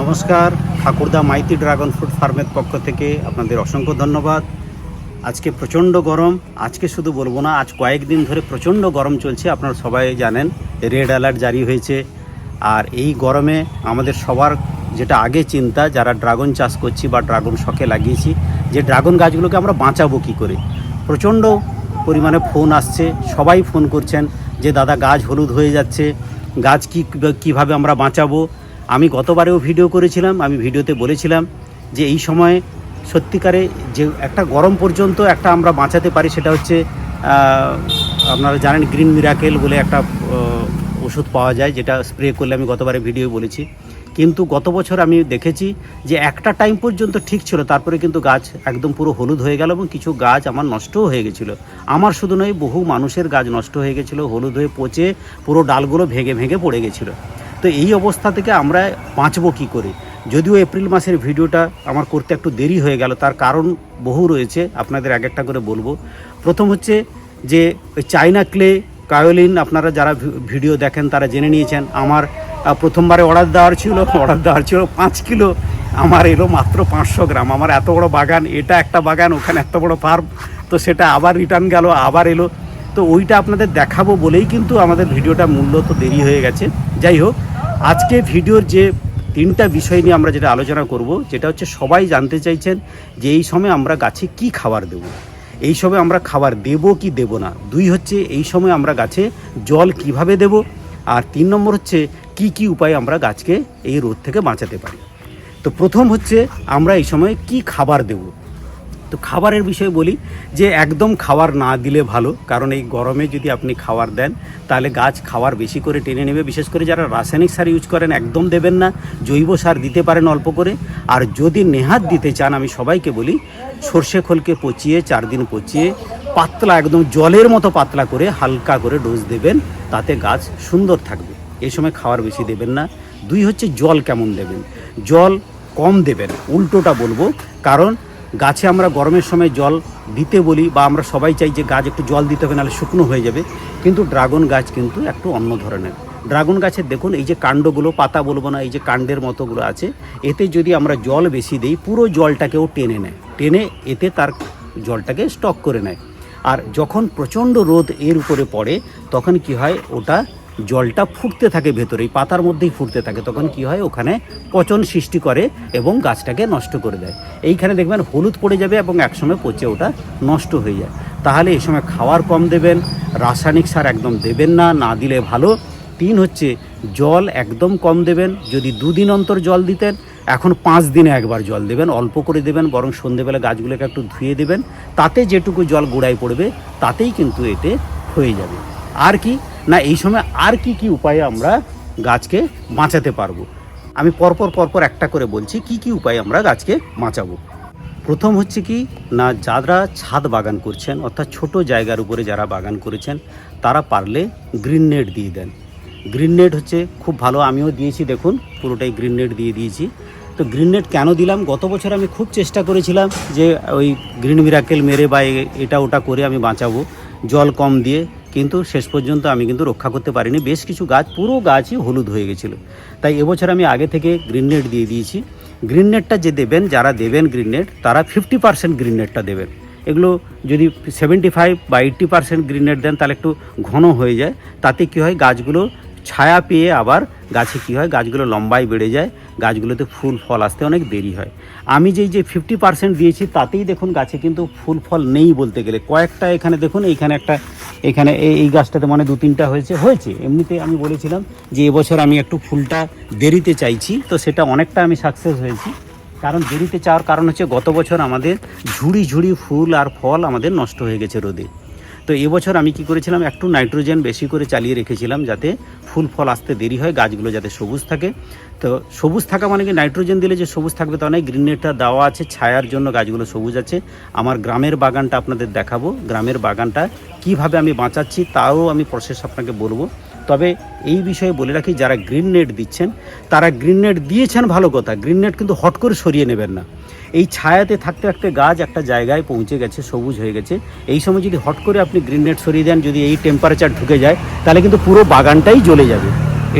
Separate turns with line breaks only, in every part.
নমস্কার, ঠাকুরদা Maiti dragon fruit ফার্মের পক্ষ থেকে আপনাদের অসংখ্য ধন্যবাদ। আজকে প্রচণ্ড গরম, আজকে শুধু বলব না, আজ কয়েকদিন ধরে প্রচণ্ড গরম চলছে, আপনারা সবাই জানেন, রেড অ্যালার্ট জারি হয়েছে। আর এই গরমে আমাদের সবার যেটা আগে চিন্তা, যারা ড্রাগন চাষ করছি বা ড্রাগন শখে লাগিয়েছি, যে ড্রাগন গাছগুলোকে আমরা বাঁচাবো কী করে? প্রচণ্ড পরিমাণে ফোন আসছে, সবাই ফোন করছেন যে, দাদা, গাছ হলুদ হয়ে যাচ্ছে, গাছ কী, কীভাবে আমরা বাঁচাবো? আমি গতবারেও ভিডিও করেছিলাম, আমি ভিডিওতে বলেছিলাম যে এই সময় সত্যিকারে যে একটা গরম পর্যন্ত একটা আমরা বাঁচাতে পারি সেটা হচ্ছে আপনারা জানেন গ্রিন মিরাকেল বলে একটা ওষুধ পাওয়া যায় যেটা স্প্রে করলে আমি গতবারে ভিডিও বলেছি। কিন্তু গত বছর আমি দেখেছি যে একটা টাইম পর্যন্ত ঠিক ছিল, তারপরে কিন্তু গাছ একদম পুরো হলুদ হয়ে গেল এবং কিছু গাছ আমার নষ্টও হয়ে গেছিল। আমার শুধু নয়, বহু মানুষের গাছ নষ্ট হয়ে গেছিল, হলুদ হয়ে পচে পুরো ডালগুলো ভেঙে ভেঙে পড়ে গেছিল। তো এই অবস্থা থেকে আমরা বাঁচবো কী করে? যদিও এপ্রিল মাসের ভিডিওটা আমার করতে একটু দেরি হয়ে গেল, তার কারণ বহু রয়েছে, আপনাদের এক একটা করে বলব। প্রথম হচ্ছে যে ওই চাইনা ক্লে কায়োলিন, আপনারা যারা ভিডিও দেখেন তারা জেনে নিয়েছেন, আমার প্রথমবারে অর্ডার দেওয়ার ছিল, অর্ডার দেওয়ার ছিল পাঁচ কিলো, আমার এলো মাত্র পাঁচশো গ্রাম, আমার এত বড় বাগান, এটা একটা বাগান, ওখানে এত বড় ফার্ম, তো সেটা আবার রিটার্ন গেল, আবার এলো। তো ওইটা আপনাদের দেখাবো বলেই কিন্তু আমাদের ভিডিওটা মূল্য তো দেরি হয়ে গেছে। যাই হোক আজকে ভিডিওর যে তিনটা বিষয় নিয়ে আমরা যেটা আলোচনা করব, যেটা হচ্ছে সবাই জানতে চাইছেন যে এই সময় আমরা গাছে কি খাবার দেব। এই সময় আমরা খাবার দেব কি দেব না। দুই হচ্ছে এই সময় আমরা গাছে জল কীভাবে দেব। আর তিন নম্বর হচ্ছে কি কি উপায়ে আমরা গাছকে এই রোদ থেকে বাঁচাতে পারি। তো প্রথম হচ্ছে আমরা এই সময় কি খাবার দেব। তো খাবারের বিষয়ে বলি যে একদম খাবার না দিলে ভালো। কারণ এই গরমে যদি আপনি খাবার দেন, তাহলে গাছ খাবার বেশি করে টেনে নেবে। বিশেষ করে যারা রাসায়নিক সার ইউজ করেন, একদম দেবেন না। জৈব সার দিতে পারেন অল্প করে। আর যদি নেহাত দিতে চান, আমি সবাইকে বলি, সর্ষে খোলকে পচিয়ে, চার দিন পচিয়ে, পাতলা একদম জলের মতো পাতলা করে হালকা করে ডোজ দেবেন। তাতে গাছ সুন্দর থাকবে। এই সময় খাবার বেশি দেবেন না। দুই হচ্ছে জল কেমন দেবেন? জল কম দেবেন। উল্টোটা বলব। কারণ গাছে আমরা গরমের সময় জল দিতে বলি বা আমরা সবাই চাই যে গাছ একটু জল দিতে হবে, নাহলে শুকনো হয়ে যাবে। কিন্তু ড্রাগন গাছ কিন্তু একটু অন্য ধরনের। ড্রাগন গাছের দেখুন, এই যে কাণ্ডগুলো, পাতা বলব না, এই যে কাণ্ডের মতোগুলো আছে, এতে যদি আমরা জল বেশি দিই, পুরো জলটাকেও টেনে নেয়। টেনে এতে তার জলটাকে স্টক করে নেয়। আর যখন প্রচণ্ড রোদ এর উপরে পড়ে, তখন কি হয়, ওটা জলটা ফুটতে থাকে ভেতরে পাতার মধ্যেই ফুটতে থাকে। তখন কি হয়? ওখানে পচন সৃষ্টি করে এবং গাছটাকে নষ্ট করে দেয়। এইখানে দেখবেন হলুদ পড়ে যাবে এবং একসময় পচে ওটা নষ্ট হয়ে যায়। তাহলে এই সময় খাওয়ার কম দেবেন, রাসায়নিক সার একদম দেবেন না না দিলে ভালো। তিন হচ্ছে, জল একদম কম দেবেন, যদি দুদিন অন্তর জল দিতেন, এখন পাঁচ দিনে একবার জল দেবেন, অল্প করে দেবেন, বরং সন্ধেবেলা গাছগুলোকে একটু ধুয়ে দেবেন। তাতে যেটুকু জল গোড়ায় পড়বে, তাতেই কিন্তু এতে হয়ে যাবে। আর কি? না, এই সময় আর কি কি উপায়ে আমরা গাছকে বাঁচাতে পারব? আমি পরপর পরপর একটা করে বলছি, কি কি উপায়ে আমরা গাছকে বাঁচাবো? প্রথম হচ্ছে কি, না, যারা ছাদ বাগান করছেন, অর্থাৎ ছোট জায়গার উপরে যারা বাগান করেছেন, তারা পারলে গ্রিন নেট দিয়ে দেন। গ্রিন নেট হচ্ছে খুব ভালো, আমিও দিয়েছি, দেখুন, পুরোটাই গ্রিন নেট দিয়ে দিয়েছি। তো গ্রিন নেট কেন দিলাম? গত বছর আমি খুব চেষ্টা করেছিলাম যে ওই গ্রিন মিরাকেল মেরে বা এটা ওটা করে আমি বাঁচাবো। জল কম দিয়ে কিন্তু শেষ পর্যন্ত আমি কিন্তু রক্ষা করতে পারিনি। বেশ কিছু গাছ, পুরো গাছই হলুদ হয়ে গেছিল। তাই এবছর আমি আগে থেকে গ্রিন নেট দিয়ে দিয়েছি। গ্রিন নেটটা যে দেবেন, যারা দেবেন গ্রিন নেট তারা ফিফটি পার্সেন্ট গ্রিন নেটটা দেবেন। এগুলো যদি সেভেন্টি ফাইভ বা এইট্টি পার্সেন্ট গ্রিন নেট দেন, তাহলে একটু ঘন হয়ে যায়। তাতে কী হয়, গাছগুলো ছায়া পেয়ে আবার গাছে কী হয়? গাছগুলো লম্বায় বেড়ে যায়, গাছগুলোতে ফুল, ফল আসতে অনেক দেরি হয়। আমি যেই যে ফিফটি পার্সেন্ট দিয়েছি, তাতেই দেখুন গাছে কিন্তু ফুল, ফল নেই বলতে গেলে। কয়েকটা এখানে দেখুন, এইখানে একটা, এখানে এই গাছটাতে মানে দু তিনটা হয়েছে হয়েছে। এমনিতে আমি বলেছিলাম যে এবছর আমি একটু ফুলটা দেরিতে চাইছি, তো সেটা অনেকটা আমি সাকসেস হয়েছি। কারণ দেরিতে চাওয়ার কারণ হচ্ছে গত বছর আমাদের ঝুড়ি ঝুড়ি ফুল আর ফল আমাদের নষ্ট হয়ে গেছে রোদে। তো এবছর আমি কি করেছিলাম, একটু নাইট্রোজেন বেশি করে চালিয়ে রেখেছিলাম যাতে ফুল ফল আসতে দেরি হয়, গাছগুলো যাতে সবুজ থাকে। তো সবুজ থাকা মানে কি, নাইট্রোজেন দিলে যে সবুজ থাকবে তা নয় গ্রিনেটটা দেওয়া আছে, ছায়ার জন্য গাছগুলো সবুজ আছে। আমার গ্রামের বাগানটা আপনাদের দেখাবো, গ্রামের বাগানটা কীভাবে আমি বাঁচাচ্ছি তাও আমি প্রসেস আপনাকে বলব। তবে এই বিষয়ে বলে রাখি, যারা গ্রিন নেট দিচ্ছেন, তারা গ্রিন নেট দিয়েছেন ভালো কথা, গ্রিন নেট কিন্তু হট করে সরিয়ে নেবেন না। এই ছায়াতে থাকতে থাকতে গাছ একটা জায়গায় পৌঁছে গেছে, সবুজ হয়ে গেছে। এই সময় যদি হট করে আপনি গ্রিন নেট সরিয়ে দেন, যদি এই টেম্পারেচার ঢুকে যায়, তাহলে কিন্তু পুরো বাগানটাই জ্বলে যাবে।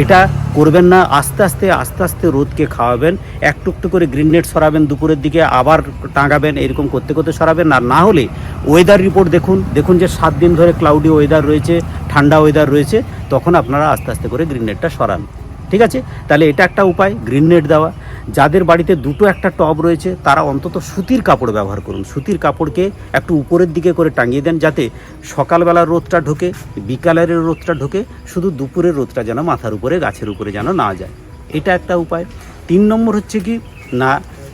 এটা করবেন না, আস্তে আস্তে আস্তে আস্তে রোদকে খাওয়াবেন একটু একটু করে গ্রিন নেট সরাবেন, দুপুরের দিকে আবার টাঙাবেন, এরকম করতে করতে সরাবেন। আর না হলে ওয়েদার রিপোর্ট দেখুন দেখুন যে সাত দিন ধরে ক্লাউডি ওয়েদার রয়েছে, ঠান্ডা ওয়েদার রয়েছে, তখন আপনারা আস্তে আস্তে করে গ্রিন নেটটা সরান। ঠিক আছে? তাহলে এটা একটা উপায়, গ্রিন নেট দেওয়া। যাদের বাড়িতে দুটো একটা টব রয়েছে, তারা অন্তত সুতির কাপড় ব্যবহার করুন। সুতির কাপড়কে একটু উপরের দিকে করে টাঙিয়ে দেন যাতে সকালবেলার রোদটা ঢোকে, বিকালের রোদটা ঢোকে, শুধু দুপুরের রোদটা যেন মাথার উপরে, গাছের উপরে যেন না যায়। এটা একটা উপায়। তিন নম্বর হচ্ছে কি? না,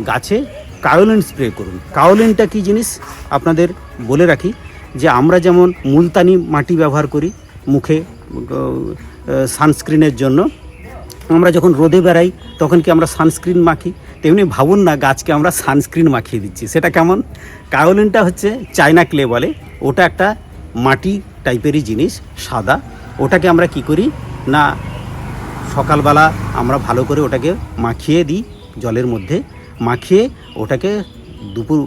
গাছে কায়োলিন স্প্রে করুন। কায়োলিনটা কি জিনিস? আপনাদের বলে রাখি যে আমরা যেমন মুলতানি মাটি ব্যবহার করি, মুখে সানস্ক্রিনের জন্য আমরা যখন রোদে বেড়াই, তখন কি আমরা সানস্ক্রিন মাখি? তেমনি ভাবুন না, গাছকে আমরা সানস্ক্রিন মাখিয়ে দিচ্ছি। সেটা কেমন? কায়োলিনটা হচ্ছে চায়না ক্লে বলে। ওটা একটা মাটি টাইপেরই জিনিস, সাদা। ওটাকে আমরা কি করি? না, সকালবেলা আমরা ভালো করে ওটাকে মাখিয়ে দিই জলের মধ্যে। মাখিয়ে ওটাকে দুপুর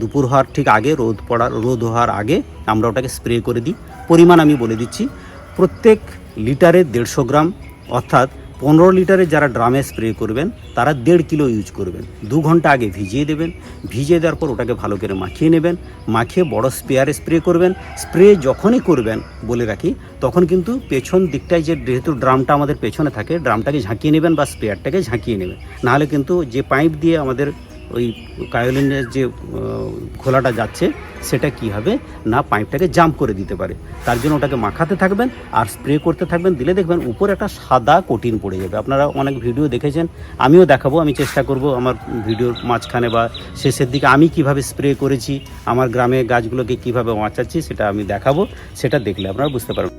দুপুর হওয়ার ঠিক আগে, রোদ পড়ার রোদ হওয়ার আগে আমরা ওটাকে স্প্রে করে দিই। পরিমাণ আমি বলে দিচ্ছি, প্রত্যেক লিটারে দেড়শো গ্রাম, অর্থাৎ পনেরো লিটারের যারা ড্রামে স্প্রে করবেন, তারা দেড় কিলো ইউজ করবেন। দু ঘণ্টা আগে ভিজিয়ে দেবেন। ভিজিয়ে দেওয়ার পর ওটাকে ভালো করে মাখিয়ে নেবেন। মাখিয়ে বড় স্প্রেয়ারে স্প্রে করবেন। স্প্রে যখনই করবেন, বলে রাখি, তখন কিন্তু পেছন দিকটায় যে যেহেতু ড্রামটা আমাদের পেছনে থাকে, ড্রামটাকে ঝাঁকিয়ে নেবেন বা স্প্রেয়ারটাকে ঝাঁকিয়ে নেবেন। নাহলে কিন্তু যে পাইপ দিয়ে আমাদের ওই কায়োলিনের যে খোলাটা যাচ্ছে, সেটা কি হবে? না, পাইপটাকে জাম্প করে দিতে পারে। তার জন্য ওটাকে মাখাতে থাকবেন আর স্প্রে করতে থাকবেন। দিলে দেখবেন উপরে একটা সাদা কোটিন পড়ে যাবে। আপনারা অনেক ভিডিও দেখেছেন, আমিও দেখাবো, আমি চেষ্টা করব আমার ভিডিওর মাঝখানে বা শেষের দিকে আমি কীভাবে স্প্রে করেছি, আমার গ্রামে গাছগুলোকে কীভাবে বাঁচাচ্ছি, সেটা আমি দেখাবো। সেটা দেখলে আপনারা বুঝতে পারবেন।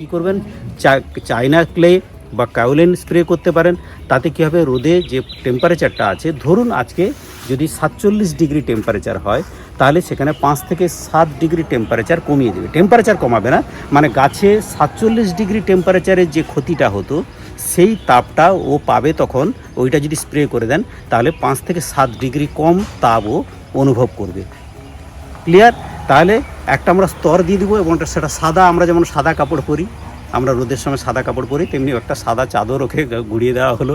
কি করবেন? চায়না ক্লে বা কাউলেন স্প্রে করতে পারেন। তাতে কী হবে? রোদে যে টেম্পারেচারটা আছে, ধরুন আজকে যদি সাতচল্লিশ ডিগ্রি টেম্পারেচার হয়, তাহলে সেখানে পাঁচ থেকে সাত ডিগ্রি টেম্পারেচার কমিয়ে দেবে। টেম্পারেচার কমাবে না মানে গাছে সাতচল্লিশ ডিগ্রি টেম্পারেচারের যে ক্ষতিটা হতো, সেই তাপটা ও পাবে তখন, ওইটা যদি স্প্রে করে দেন, তাহলে পাঁচ থেকে সাত ডিগ্রি কম তাপ ও অনুভব করবে। ক্লিয়ার তাহলে একটা আমরা স্তর দিয়ে দেবো এবং সেটা সাদা, আমরা যেমন সাদা কাপড় পরি, আমরা রোদের সময় সাদা কাপড় পরি, তেমনি একটা সাদা চাদর ওকে গুড়িয়ে দেওয়া হলো।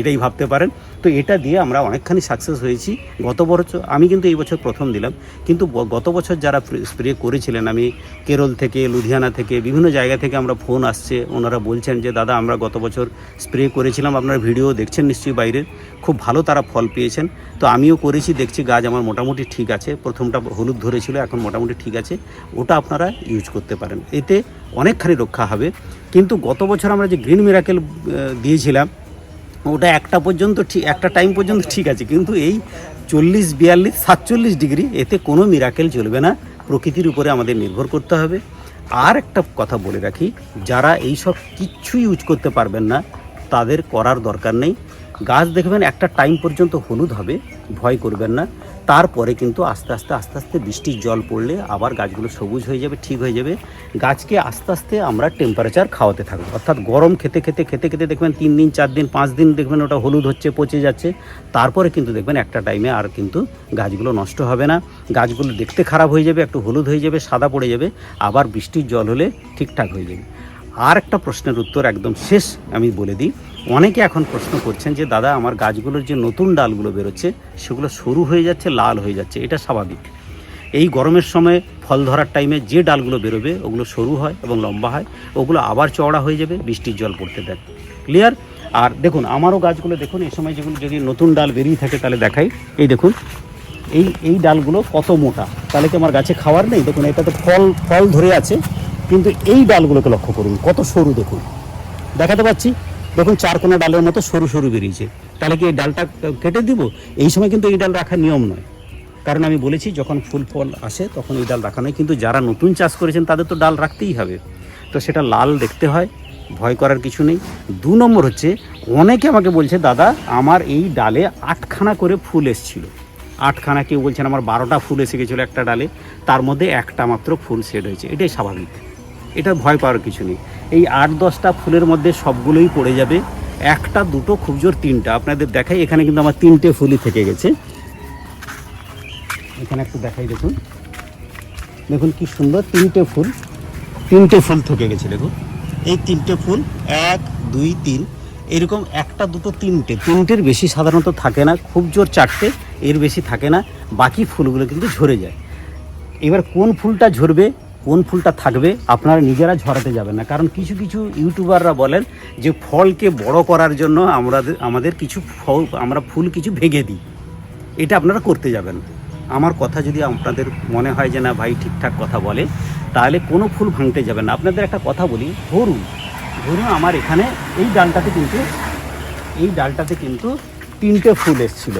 এটাই ভাবতে পারেন। তো এটা দিয়ে আমরা অনেকখানি সাকসেস হয়েছি। গত বছর, আমি কিন্তু এই বছর প্রথম দিলাম। কিন্তু গত বছর যারা স্প্রে করেছিলেন, আমি কেরল থেকে, লুধিয়ানা থেকে, বিভিন্ন জায়গা থেকে আমরা ফোন আসছে। ওনারা বলছেন যে, দাদা, আমরা গত বছর স্প্রে করেছিলাম। আপনার ভিডিও দেখছেন নিশ্চয়ই বাইরের খুব ভালো তারা ফল পেয়েছেন। তো আমিও করেছি, দেখছি গাছ আমার মোটামুটি ঠিক আছে। প্রথমটা হলুদ ধরেছিল, এখন মোটামুটি ঠিক আছে। ওটা আপনারা ইউজ করতে পারেন। এতে অনেকখানি রক্ষা হবে। কিন্তু গত বছর আমরা যে গ্রিন মিরাকেল দিয়েছিলাম ওটা একটা পর্যন্ত ঠিক, একটা টাইম পর্যন্ত ঠিক আছে। কিন্তু এই চল্লিশ, বিয়াল্লিশ, সাতচল্লিশ ডিগ্রি এতে কোনো মিরাকেল চলবে না। প্রকৃতির উপরে আমাদের নির্ভর করতে হবে। আর একটা কথা বলে রাখি, যারা এই সব কিচ্ছু ইউজ করতে পারবেন না, তাদের করার দরকার নেই। গাছ দেখবেন একটা টাইম পর্যন্ত হলুদ হবে, ভয় করবেন না। তারপরে কিন্তু আস্তে আস্তে আস্তে আস্তে বৃষ্টির জল পড়লে আবার গাছগুলো সবুজ হয়ে যাবে, ঠিক হয়ে যাবে। গাছকে আস্তে আস্তে আমরা টেম্পারেচার খাওয়াতে থাকব। অর্থাৎ গরম খেতে খেতে খেতে খেতে দেখবেন তিন দিন, চার দিন, পাঁচ দিন দেখবেন ওটা হলুদ হচ্ছে, পচে যাচ্ছে। তারপরে কিন্তু দেখবেন একটা টাইমে আর কিন্তু গাছগুলো নষ্ট হবে না। গাছগুলো দেখতে খারাপ হয়ে যাবে, একটু হলুদ হয়ে যাবে, সাদা পড়ে যাবে, আবার বৃষ্টির জল হলে ঠিকঠাক হয়ে যাবে। আর একটা প্রশ্নের উত্তর একদম শেষ আমি বলে দিই। অনেকে এখন প্রশ্ন করছেন যে, দাদা, আমার গাছগুলোর যে নতুন ডালগুলো বেরোচ্ছে, সেগুলো সরু হয়ে যাচ্ছে, লাল হয়ে যাচ্ছে, এটা স্বাভাবিক। এই গরমের সময় ফল ধরার টাইমে যে ডালগুলো বেরোবে, ওগুলো সরু হয় এবং লম্বা হয়, ওগুলো আবার চওড়া হয়ে যাবে, বৃষ্টির জল পড়তে দেন ক্লিয়ার আর দেখুন, আমারও গাছগুলো দেখুন, এই সময় যেগুলো যদি নতুন ডাল বেরিয়ে থাকে, তাহলে দেখাই। এই দেখুন, এই এই ডালগুলো কত মোটা। তাহলে কি আমার গাছে খাওয়ার নেই? দেখুন এটা তো ফল ফল ধরে আছে, কিন্তু এই ডালগুলোকে লক্ষ্য করুন, কত সরু দেখুন। দেখাতে পাচ্ছি? দেখুন, চার কোনা ডালের মতো সরু সরু বেরিয়েছে। তাহলে কি এই ডালটা কেটে দিব? এই সময় কিন্তু এই ডাল রাখার নিয়ম নয়। কারণ আমি বলেছি, যখন ফুল ফল আসে, তখন এই ডাল রাখা নয়। কিন্তু যারা নতুন চাষ করেছেন, তাদের তো ডাল রাখতেই হবে। তো সেটা লাল দেখতে হয়, ভয় করার কিছু নেই। দু নম্বর হচ্ছে, অনেকে আমাকে বলছে, দাদা, আমার এই ডালে আটখানা করে ফুল এসছিল। আটখানা কেউ বলছেন, আমার বারোটা ফুল এসে গেছিল একটা ডালে। তার মধ্যে একটা মাত্র ফুল সেট হয়েছে। এটাই স্বাভাবিক। এটা ভয় পাওয়ার কিছু নেই। এই আট দশটা ফুলের মধ্যে সবগুলোই পড়ে যাবে। একটা, দুটো, খুব জোর তিনটা। আপনাদের দেখাই, এখানে কিন্তু আমার তিনটে ফুলই থেকে গেছে। এখানে একটু দেখাই, দেখুন। দেখুন কি সুন্দর, তিনটে ফুল। তিনটে ফুল থেকে গেছে, দেখুন। এই তিনটে ফুল, এক, দুই, তিন। এরকম একটা, দুটো, তিনটে। তিনটের বেশি সাধারণত থাকে না। খুব জোর চারটে, এর বেশি থাকে না। বাকি ফুলগুলো কিন্তু ঝরে যায়। এবার কোন ফুলটা ঝরবে কোন ফুলটা থাকবে আপনারা নিজেরা ঝরাতে যাবেন না। কারণ কিছু কিছু ইউটিউবাররা বলেন যে ফলকে বড় করার জন্য আমরা আমাদের কিছু ফল, আমরা ফুল কিছু ভেঙে দিই। এটা আপনারা করতে যাবেন। আমার কথা যদি আপনাদের মনে হয় যে না ভাই ঠিকঠাক কথা বলে, তাহলে কোনো ফুল ভাঙতে যাবেন না। আপনাদের একটা কথা বলি, ধরুন ধরুন আমার এখানে এই ডালটাতে কিন্তু, এই ডালটাতে কিন্তু তিনটে ফুল এসেছিল।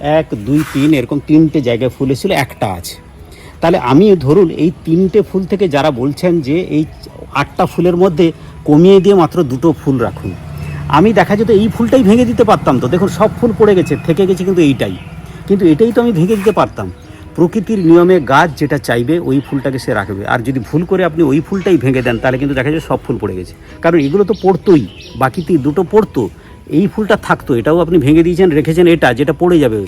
এক, দুই, তিন, এরকম তিনটে জায়গায় ফুল এসেছিল, একটা আছে। তাহলে আমি ধরুন এই তিনটে ফুল থেকে যারা বলছেন যে এই আটটা ফুলের মধ্যে কমিয়ে দিয়ে মাত্র দুটো ফুল রাখুন। আমি দেখা যেত এই ফুলটাই ভেঙে দিতে পারতাম তো। দেখুন, সব ফুল পড়ে গেছে, থেকে গেছে কিন্তু এইটাই। কিন্তু এটাই তো আমি ভেঙে দিতে পারতাম। প্রকৃতির নিয়মে গাছ যেটা চাইবে, ওই ফুলটাকে সে রাখবে। আর যদি ভুল করে আপনি ওই ফুলটাই ভেঙে দেন, তাহলে কিন্তু দেখা যায় সব ফুল পড়ে গেছে। কারণ এগুলো তো পড়তোই বাকিতে দুটো পড়তো। এই ফুলটা থাকতো, এটাও আপনি ভেঙে দিয়েছেন, রেখেছেন এটা, যেটা পড়ে যাবে।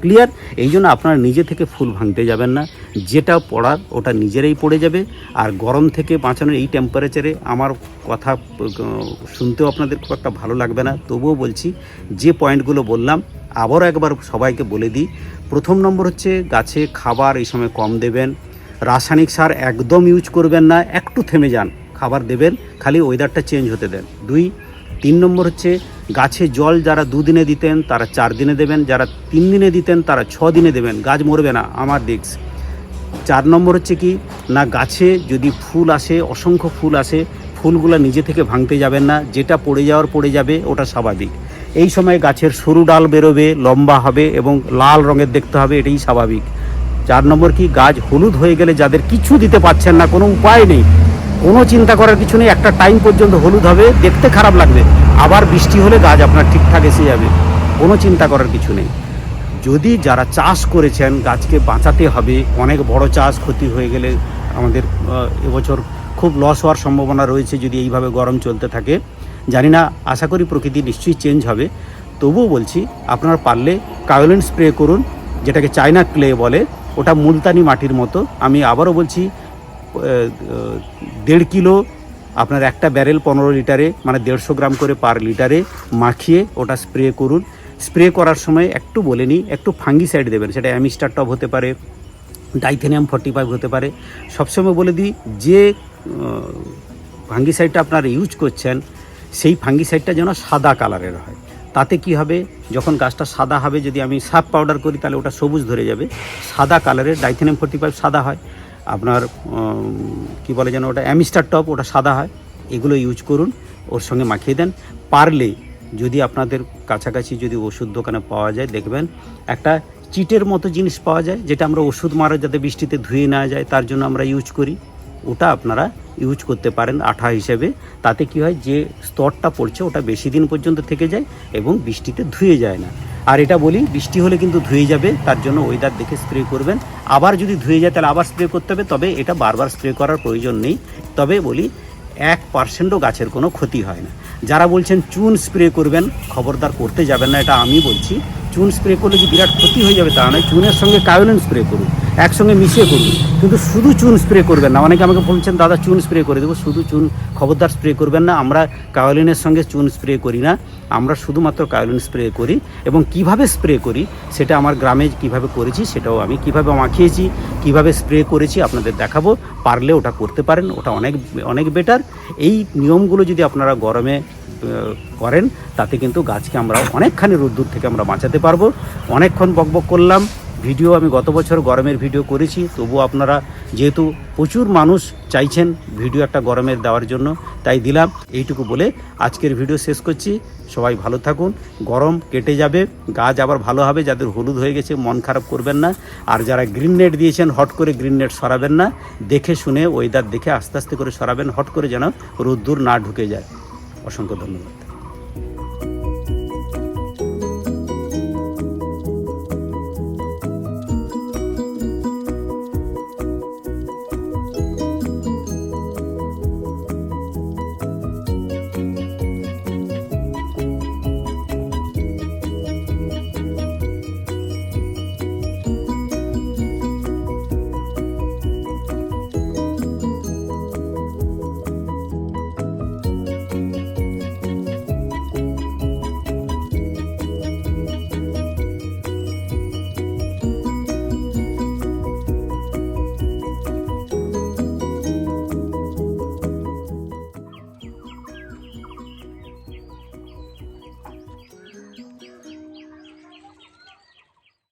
ক্লিয়ার এই জন্য আপনারা নিজে থেকে ফুল ভাঙতে যাবেন না। যেটা পড়ার, ওটা নিজেরাই পড়ে যাবে। আর গরম থেকে বাঁচানোর এই টেম্পারেচারে আমার কথা শুনতেও আপনাদের খুব একটা ভালো লাগবে না। তবুও বলছি, যে পয়েন্টগুলো বললাম, আবারও একবার সবাইকে বলে দিই। প্রথম নম্বর হচ্ছে, গাছে খাবার এই সময় কম দেবেন। রাসায়নিক সার একদম ইউজ করবেন না, একটু থেমে যান। খাবার দেবেন, খালি ওয়েদারটা চেঞ্জ হতে দেন। দুই, তিন নম্বর হচ্ছে গাছে জল যারা দুদিনে দিতেন, তারা চার দিনে দেবেন। যারা তিন দিনে দিতেন, তারা ছ দিনে দেবেন। গাছ মরবে না, আমার দিক্স চার নম্বর হচ্ছে কি, না গাছে যদি ফুল আসে, অসংখ্য ফুল আসে, ফুলগুলো নিজে থেকে ভাঙতে যাবেন না। যেটা পড়ে যাওয়ার পড়ে যাবে, ওটা স্বাভাবিক। এই সময় গাছের সরু ডাল বেরোবে, লম্বা হবে এবং লাল রঙের দেখতে হবে, এটাই স্বাভাবিক। চার নম্বর কি, গাছ হলুদ হয়ে গেলে যাদের কিছু দিতে পারছেন না, কোনো উপায় নেই। কোনো চিন্তা করার কিছু নেই, একটা টাইম পর্যন্ত হলুদ হবে, দেখতে খারাপ লাগবে। আবার বৃষ্টি হলে গাছ আপনার ঠিকঠাক এসে যাবে, কোনো চিন্তা করার কিছু নেই। যদি যারা চাষ করেছেন, গাছকে বাঁচাতে হবে, অনেক বড় চাষ ক্ষতি হয়ে গেলে আমাদের এবছর খুব লস হওয়ার সম্ভাবনা রয়েছে যদি এইভাবে গরম চলতে থাকে। জানি না, আশা করি প্রকৃতি নিশ্চয়ই চেঞ্জ হবে। তবুও বলছি, আপনারা পারলে কায়োলিন স্প্রে করুন, যেটাকে চায়না ক্লে বলে, ওটা মুলতানি মাটির মতো। আমি আবারও বলছি দেড় কিলো আপনার একটা ব্যারেল পনেরো লিটারে মানে দেড়শো গ্রাম করে পার লিটারে মাখিয়ে ওটা স্প্রে করুন। স্প্রে করার সময় একটু বলে নিই, একটু ফাঙ্গিসাইড দেবেন, সেটা অ্যামিস্টার টপ হতে পারে, ডাইথেনিয়াম ফর্টি ফাইভ হতে পারে। সবসময় বলে দিই, যে ফাঙ্গিসাইডটা আপনারা ইউজ করছেন, সেই ফাঙ্গিসাইডটা যেন সাদা কালারের হয়। তাতে কি হবে, যখন গাছটা সাদা হবে, যদি আমি সাপ পাউডার করি, তাহলে ওটা সবুজ ধরে যাবে। সাদা কালারের ডাইথেনিয়াম ফর্টি ফাইভ সাদা হয়। আপনার কি বলে যেন ওটা, অ্যামিস্টার টপ, ওটা সাদা হয়, এগুলো ইউজ করুন, ওর সঙ্গে মাখিয়ে দেন। পারলে যদি আপনাদের কাছাকাছি যদি ওষুধ দোকানে পাওয়া যায়, দেখবেন একটা চিটের মতো জিনিস পাওয়া যায়, যেটা আমরা ওষুধ মারা যাতে বৃষ্টিতে ধুয়ে না যায়, তার জন্য আমরা ইউজ করি। ওটা আপনারা ইউজ করতে পারেন আঠা হিসেবে। তাতে কি হয়, যে স্তরটা পড়ছে, ওটা বেশি দিন পর্যন্ত থেকে যায় এবং বৃষ্টিতে ধুয়ে যায় না। আর এটা বলি, বৃষ্টি হলে কিন্তু ধুয়ে যাবে, তার জন্য ওয়েদার দেখে স্প্রে করবেন। আবার যদি ধুয়ে যায়, তাহলে আবার স্প্রে করতে হবে, তবে এটা বারবার স্প্রে করার প্রয়োজন নেই। তবে বলি, এক পার্সেন্টও গাছের কোনো ক্ষতি হয় না। যারা বলছেন চুন স্প্রে করবেন, খবরদার করতে যাবেন না, এটা আমি বলছি। চুন স্প্রে করলে যে বিরাট ক্ষতি হয়ে যাবে তা নয়, চুনের সঙ্গে কায়োলিন স্প্রে করুন। একসঙ্গে মিশিয়ে করুন কিন্তু শুধু চুন স্প্রে করবেন না। অনেকে আমাকে বলছেন, দাদা, চুন স্প্রে করে দেবো। শুধু চুন, খবরদার স্প্রে করবেন না। আমরা কায়োলিনের সঙ্গে চুন স্প্রে করি না। আমরা শুধুমাত্র কায়োলিন স্প্রে করি এবং কীভাবে স্প্রে করি সেটা আমার গ্রামে কীভাবে করেছি সেটাও আমি কীভাবে মাখিয়েছি, কীভাবে স্প্রে করেছি আপনাদের দেখাবো। পারলে ওটা করতে পারেন, ওটা অনেক অনেক বেটার এই নিয়মগুলো যদি আপনারা গরমে করেন, তাতে কিন্তু গাছকে আমরা অনেকখানি রোদ্দুর থেকে আমরা বাঁচাতে পারব। অনেকক্ষণ বকবক করলাম ভিডিও আমি গত বছর গরমের ভিডিও করেছি, তবুও আপনারা যেহেতু প্রচুর মানুষ চাইছেন ভিডিও একটা গরমের দেওয়ার জন্য, তাই দিলাম। এইটুকু বলে আজকের ভিডিও শেষ করছি। সবাই ভালো থাকুন। গরম কেটে যাবে, গাছ আবার ভালো হবে, যাদের হলুদ হয়ে গেছে, মন খারাপ করবেন না। আর যারা গ্রিন নেট দিয়েছেন, হট করে গ্রিন নেট সরাবেন না। দেখে শুনে ওয়েদার দেখে আস্তে আস্তে করে সরাবেন, হট করে যেন রোদ্দুর না ঢুকে যায়। অসংখ্য ধন্যবাদ।